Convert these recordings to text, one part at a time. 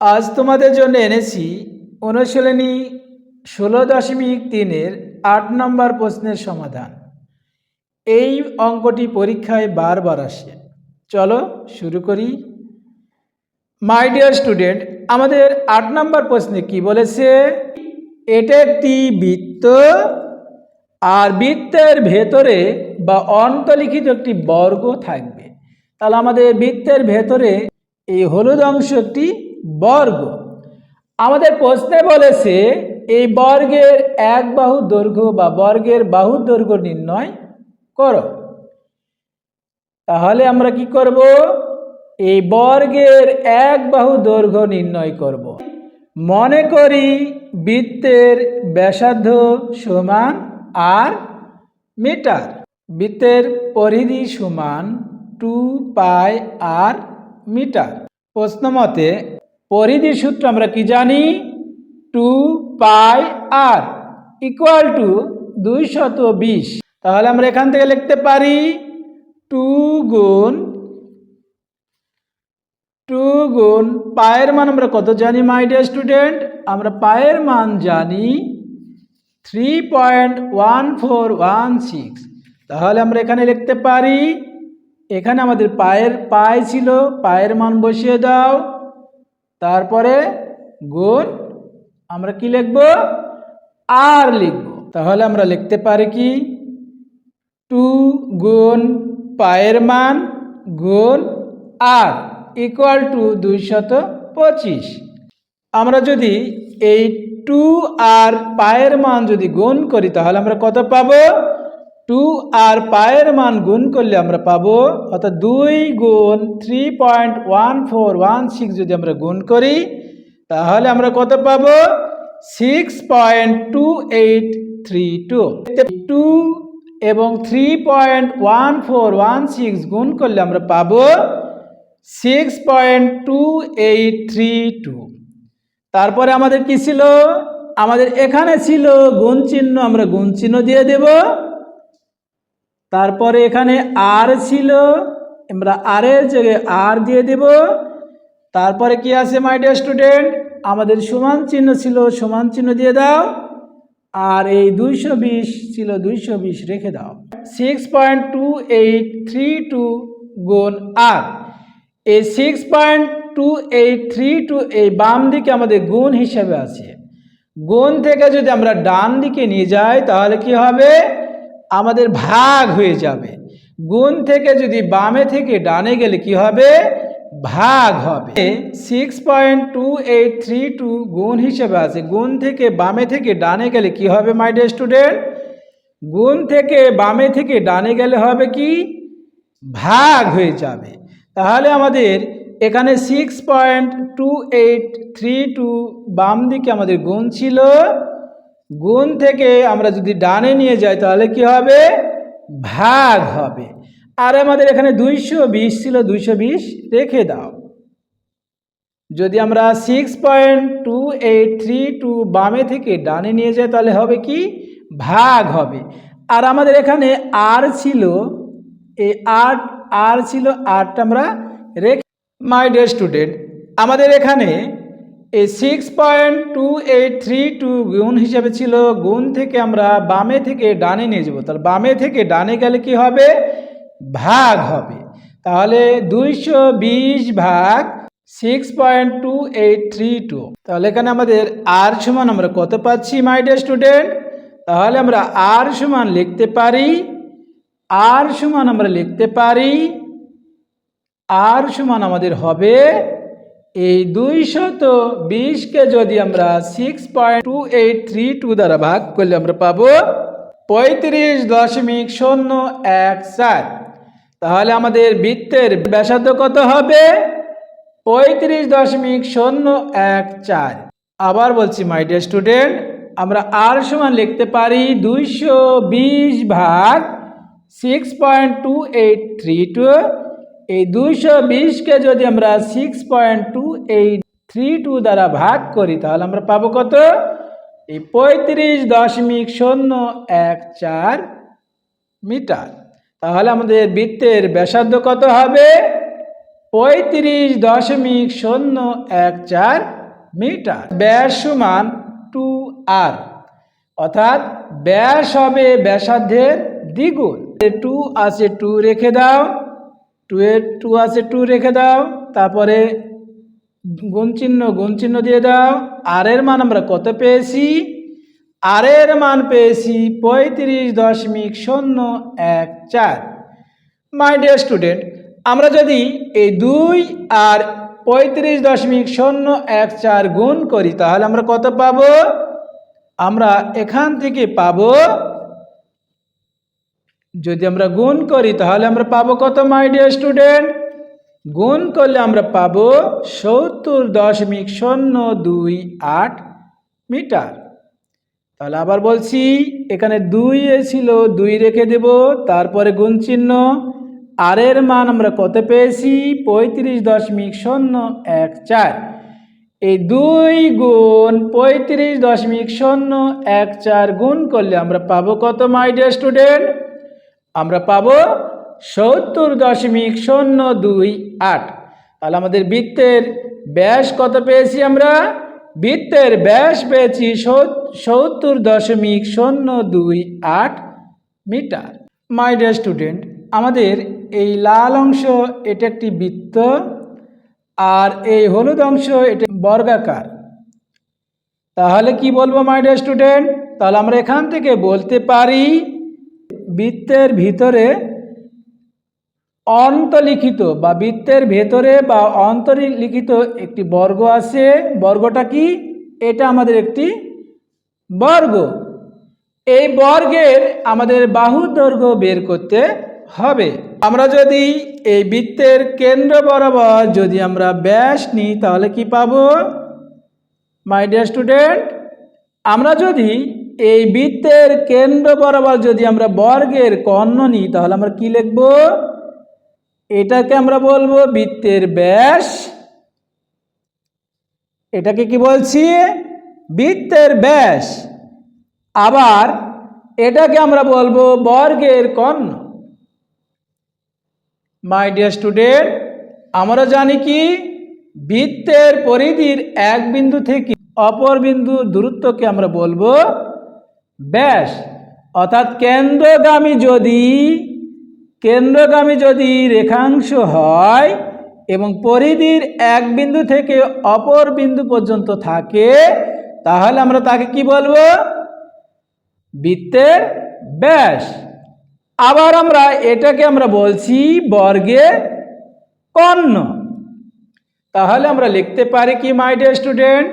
আজ তোমাদের জন্য এনেছি অনুশীলনী ষোলো দশমিক তিনের আট নম্বর প্রশ্নের সমাধান। এই অঙ্কটি পরীক্ষায় বারবার আসে। চলো শুরু করি। মাই ডিয়ার স্টুডেন্ট আমাদের আট নম্বর প্রশ্নে কি বলেছে? এটা একটি বৃত্ত আর বৃত্তের ভেতরে বা অন্তলিখিত একটি বর্গ থাকবে। তাহলে আমাদের বৃত্তের ভেতরে এই হলুদ অংশ একটি বর্গ। আমাদের প্রশ্নে বলেছে, এই বর্গের এক বাহু দৈর্ঘ্য বা বর্গের বাহু দৈর্ঘ্য নির্ণয় করো। তাহলে আমরা কি করব? এই বর্গের এক বাহু দৈর্ঘ্য নির্ণয় করব। মনে করি বৃত্তের ব্যাসার্ধ সমান আর মিটার। বৃত্তের পরিধি সমান টু পাই আর মিটার। প্রশ্ন মতে পরিধির সূত্র আমরা কি জানি? Two pi r equal to দুইশত বিশ। তাহলে আমরা এখান থেকে লিখতে পারি টু গুণ টু গুণ পায়ের মান আমরা কত জানি মাই ডিয়ার স্টুডেন্ট আমরা পায়ের মান জানি three point one four one six. তাহলে আমরা এখানে লিখতে পারি, এখানে আমাদের পায়ের পায় ছিল পায়ের মান বসিয়ে দাও। তারপরে গুণ আমরা কি লিখব? আর লিখব। তাহলে আমরা লিখতে পারি কি? টু গুণ পায়ের মান গুণ আর ইকুয়াল টু দুইশত পঁচিশ। আমরা যদি এই টু আর পায়ের মান যদি গুণ করি, তাহলে আমরা কত পাবো? টু আর পায়ের মান গুণ করলে আমরা পাবো, অর্থাৎ দুই গুণ three point one four one six যদি আমরা গুণ করি, তাহলে আমরা কত পাবো? Six point two eight three two two এবং three point one four one six গুণ করলে আমরা পাবো six point two eight three two তারপরে আমাদের কি ছিল? আমাদের এখানে ছিল গুণ চিহ্ন, আমরা গুণ চিহ্ন দিয়ে দেব। তারপরে এখানে আর ছিল, আমরা আর এর জায়গায় আর দিয়ে দেব। তারপরে কি আছে মাই ডিয়ার স্টুডেন্ট আমাদের সমান চিহ্ন ছিল, সমান চিহ্ন দিয়ে দাও। আর এই দুইশো বিশ ছিল, দুইশো বিশ রেখে দাও। Six point two eight three two গুণ আর এই six point two eight three two এই বাম দিকে আমাদের গুণ হিসাবে আছে। গুণ থেকে যদি আমরা ডান দিকে নিয়ে যাই, তাহলে কি হবে? আমাদের ভাগ হয়ে যাবে। গুণ থেকে যদি বামে থেকে ডানে গেলে কি হবে? ভাগ হবে। Six point two eight three two গুণ হিসেবে আছে। গুণ থেকে বামে থেকে ডানে গেলে কি হবে মাই ডে স্টুডেন্ট গুণ থেকে বামে থেকে ডানে গেলে হবে কি? ভাগ হয়ে যাবে। তাহলে আমাদের এখানে six point two eight three two বাম দিকে আমাদের গুণ ছিল গুণ থেকে আমরা যদি ডানে নিয়ে যাই, তাহলে কি হবে? ভাগ হবে। আর আমাদের এখানে দুইশো বিশ ছিল, দুইশো বিশ রেখে দাও। যদি আমরা six point two eight three two বামে থেকে ডানে নিয়ে যাই, তাহলে হবে কি? ভাগ হবে। আর আমাদের এখানে আর ছিল, এই আট আর ছিল, আটটা আমরা রেখে মাই ডিয়ার স্টুডেন্ট আমাদের এখানে এই six point two eight three two গুণ হিসাবে ছিল, গুণ থেকে আমরা বামে থেকে ডানে নিয়ে যাব। তাহলে বামে থেকে ডানে গেলে কি হবে? ভাগ হবে। তাহলে দুইশো বিশ ভাগ six point two eight three two তাহলে এখানে আমাদের আর সমান আমরা কত পাচ্ছি মাই ডিয়ার স্টুডেন্ট তাহলে আমরা আর সমান লিখতে পারি আর সমান আমরা লিখতে পারি আর সমান আমাদের হবে এই দুইশত বিশকে যদি আমরা six point two eight three two দ্বারা ভাগ করলে আমরা পাবো পঁয়ত্রিশ দশমিক শূন্য এক সাত। তাহলে আমাদের বৃত্তের ব্যাসার্ধ কত হবে? পঁয়ত্রিশ দশমিক শূন্য এক চার। আবার বলছি মাই ডিয়ার স্টুডেন্ট আমরা আর সমান লিখতে পারি দুইশো বিশ ভাগ six point two eight three two এই দুইশো বিশকে যদি আমরা six point two eight three two দ্বারা ভাগ করি, তাহলে আমরা পাবো কত? এই পঁয়ত্রিশ দশমিক শূন্য এক চার মিটার। তাহলে আমাদের বৃত্তের ব্যাসার্ধ কত হবে? পঁয়ত্রিশ দশমিক শূন্য এক চার মিটার। ব্যাস সমান টু আর অর্থাৎ ব্যাস হবে ব্যাসার্ধের দ্বিগুণ। টু আছে টু রেখে দাও। টু এর টু আছে, টু রেখে দাও, তারপরে গুণ চিহ্ন গুণ চিহ্ন দিয়ে দাও, আর এর মান আমরা কত পেয়েছি? আর এর মান পেয়েছি পঁয়ত্রিশ দশমিক শূন্য এক চার। মাই ডিয়ার স্টুডেন্ট আমরা যদি এই দুই আর পঁয়ত্রিশ দশমিক শূন্য এক চার গুণ করি, তাহলে আমরা কত পাবো? আমরা এখান থেকে পাবো যদি আমরা গুণ করি, তাহলে আমরা পাবো কত মাই ডিয়ার স্টুডেন্ট গুণ করলে আমরা পাবো সত্তর দশমিক শূন্য দুই আট মিটার। তাহলে আবার বলছি, এখানে দুই এ ছিল, দুই রেখে দেব, তারপরে গুণ চিহ্ন। আর এর মান আমরা কত পেয়েছি? পঁয়ত্রিশ দশমিক শূন্য এক চার। এই দুই গুণ পঁয়ত্রিশ দশমিক শূন্য এক চার গুণ করলে আমরা পাবো কত মাই ডিয়ার স্টুডেন্ট আমরা পাবো সত্তর দশমিক শূন্য দুই আট। তাহলে আমাদের বৃত্তের ব্যাস কত পেয়েছি আমরা? বৃত্তের ব্যাস পেয়েছি সত্তর দশমিক শূন্য দুই আট মিটার। মাই ডিয়ার স্টুডেন্ট আমাদের এই লাল অংশ, এটা একটি বৃত্ত, আর এই হলুদ অংশ, এটা বর্গাকার। তাহলে কি বলব মাই ডিয়ার স্টুডেন্ট তাহলে আমরা এখান থেকে বলতে পারি বৃত্তের ভিতরে অন্তলিখিত বা বৃত্তের ভেতরে বা অন্তর্লিখিত একটি বর্গ আছে। বর্গটা কি? এটা আমাদের একটি বর্গ। এই বর্গের আমাদের বাহু দৈর্ঘ্য বের করতে হবে। আমরা যদি এই বৃত্তের কেন্দ্র বরাবর যদি আমরা ব্যাস নিই, তাহলে কি পাবো? মাই ডিয়ার স্টুডেন্ট আমরা যদি এই বৃত্তের কেন্দ্র বরাবর যদি আমরা বর্গের কর্ণ নিই, তাহলে আমরা কি লিখব? এটাকে আমরা বলব বৃত্তের ব্যাস। এটাকে কি বলছি? বৃত্তের ব্যাস। আবার এটাকে আমরা বলব বর্গের কর্ণ। মাই ডিয়ার স্টুডেন্ট আমরা জানি কি? বৃত্তের পরিধির এক বিন্দু থেকে অপর বিন্দু দূরত্বকে আমরা বলব ব্যাস। অর্থাৎ কেন্দ্রগামী যদি কেন্দ্রগামী যদি রেখাংশ হয় এবং পরিধির এক বিন্দু থেকে অপর বিন্দু পর্যন্ত থাকে, তাহলে আমরা তাকে কি বলব? বৃত্তের ব্যাস। আবার আমরা এটাকে আমরা বলছি বর্গের কর্ণ। তাহলে আমরা লিখতে পারি কি মাই ডিয়ার স্টুডেন্ট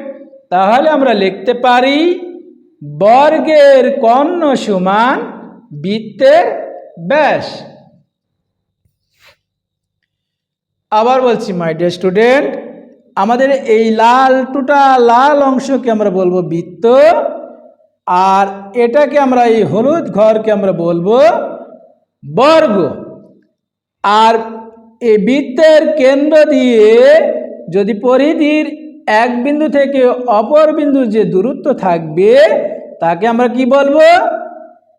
তাহলে আমরা লিখতে পারি বর্গের কর্ণ সমান বৃত্তের ব্যাস। আবার বলছি মাই ডিয়ার স্টুডেন্ট আমাদের এই লাল, টুটা লাল অংশকে আমরা বলব বৃত্ত, আর এটাকে আমরা এই হলুদ ঘরকে আমরা বলব বর্গ। আর এই বৃত্তের কেন্দ্র দিয়ে যদি পরিধির এক বিন্দু থেকে অপর বিন্দুর যে দূরত্ব থাকবে, তাকে আমরা কি বলব?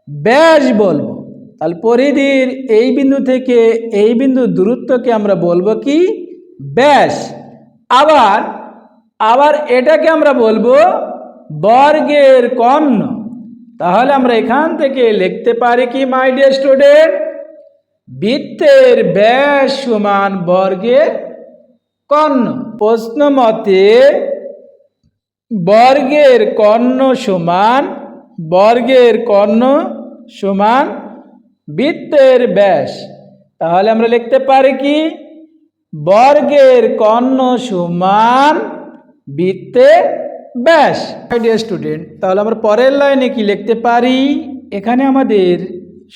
ব্যাস বলব। তাহলে পরিধির এই বিন্দু থেকে এই বিন্দুর দূরত্বকে আমরা বলব কি? ব্যাস। আবার আবার এটাকে আমরা বলব বর্গের কর্ণ। তাহলে আমরা এখান থেকে লিখতে পারি কি মাই ডিয়ার স্টুডেন্ট বৃত্তের ব্যাস সমান বর্গের কর্ণ। প্রশ্ন মতে বর্গের কর্ণ সমান, বর্গের কর্ণ সমান বৃত্তের ব্যাস। তাহলে আমরা লিখতে পারি কি? বর্গের কর্ণ সমান বৃত্তের ব্যাস। ডিয়ার স্টুডেন্ট তাহলে আমরা পরের লাইনে কি লিখতে পারি? এখানে আমাদের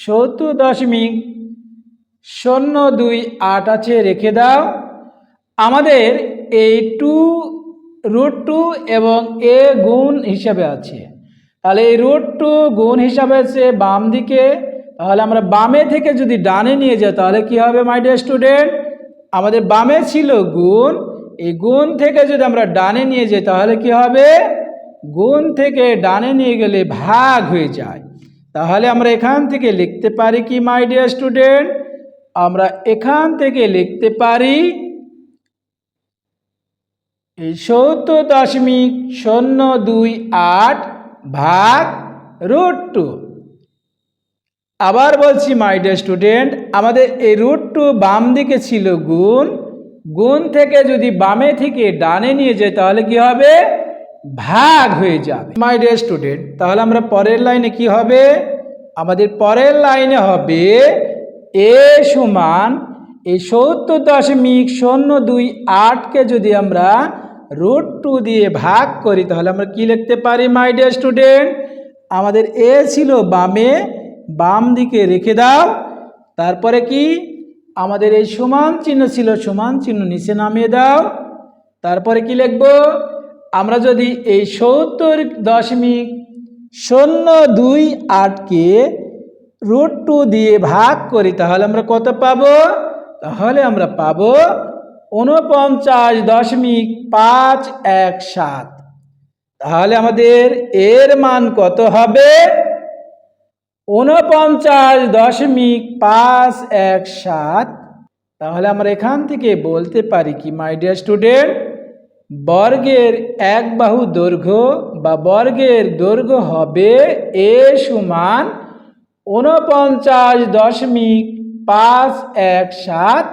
সত্তর দশমিক শূন্য দুই আট আছে, রেখে দাও। আমাদের এই টু, রুট টু এবং এ গুণ হিসাবে আছে। তাহলে এই রুট টু গুণ হিসাবে আছে বাম দিকে। তাহলে আমরা বামে থেকে যদি ডানে নিয়ে যাই, তাহলে কি হবে মাই ডিয়ার স্টুডেন্ট আমাদের বামে ছিল গুণ। এই গুণ থেকে যদি আমরা ডানে নিয়ে যাই, তাহলে কি হবে? গুণ থেকে ডানে নিয়ে গেলে ভাগ হয়ে যায়। তাহলে আমরা এখান থেকে লিখতে পারি কি মাই ডিয়ার স্টুডেন্ট আমরা এখান থেকে লিখতে পারি সত্তর দশমিক শূন্য দুই আট ভাগ রুট টু। আবার বলছি মাই ডিয়ার স্টুডেন্ট আমাদের এই রুট টু বাম দিকে ছিল গুণ। গুণ থেকে যদি বামে থেকে ডানে নিয়ে যাই, তাহলে কি হবে? ভাগ হয়ে যাবে। মাই ডিয়ার স্টুডেন্ট তাহলে আমরা পরের লাইনে কি হবে? আমাদের পরের লাইনে হবে এ সমান এই সত্তর দশমিক শূন্য দুই আটকে যদি আমরা রুট টু দিয়ে ভাগ করি, তাহলে আমরা কি লিখতে পারি মাই ডিয়ার স্টুডেন্ট আমাদের এ ছিল বামে, বাম দিকে রেখে দাও। তারপরে কি? আমাদের এই সমান চিহ্ন ছিল, সমান চিহ্ন নিচে নামিয়ে দাও। তারপরে কি লিখব? আমরা যদি এই সত্তর দশমিক শূন্য দুই আটকে রুট টু দিয়ে ভাগ করি, তাহলে আমরা কত পাবো? তাহলে আমরা পাবো উনপঞ্চাশ দশমিক পাঁচ এক সাত। তাহলে আমাদের এর মান কত হবে? উনপঞ্চাশ দশমিক পাঁচ এক সাত। তাহলে আমরা এখান থেকে বলতে পারি কি মাই ডিয়ার স্টুডেন্ট বর্গের এক বাহু দৈর্ঘ্য বা বর্গের দৈর্ঘ্য হবে এ সমান উনপঞ্চাশ দশমিক পাঁচ এক সাত।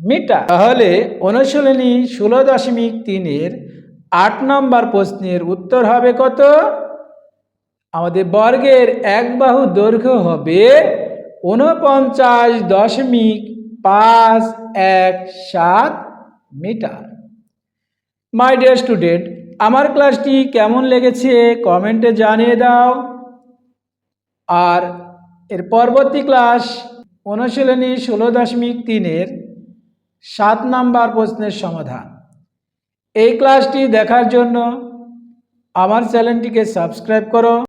মিটার। তাহলে অনুশীলনী ষোলো দশমিক তিনের আট নম্বর প্রশ্নের উত্তর হবে কত? আমাদের বর্গের এক বাহু দৈর্ঘ্য হবে উনপঞ্চাশ দশমিক পাঁচ এক সাত মিটার। মাই ডিয়ার স্টুডেন্ট আমার ক্লাসটি কেমন লেগেছে কমেন্টে জানিয়ে দাও। আর এর পরবর্তী ক্লাস অনুশীলনী ষোলো দশমিক তিনের সাত নাম্বার প্রশ্নের সমাধান। এই ক্লাসটি দেখার জন্য আমার চ্যানেলটিকে সাবস্ক্রাইব করো।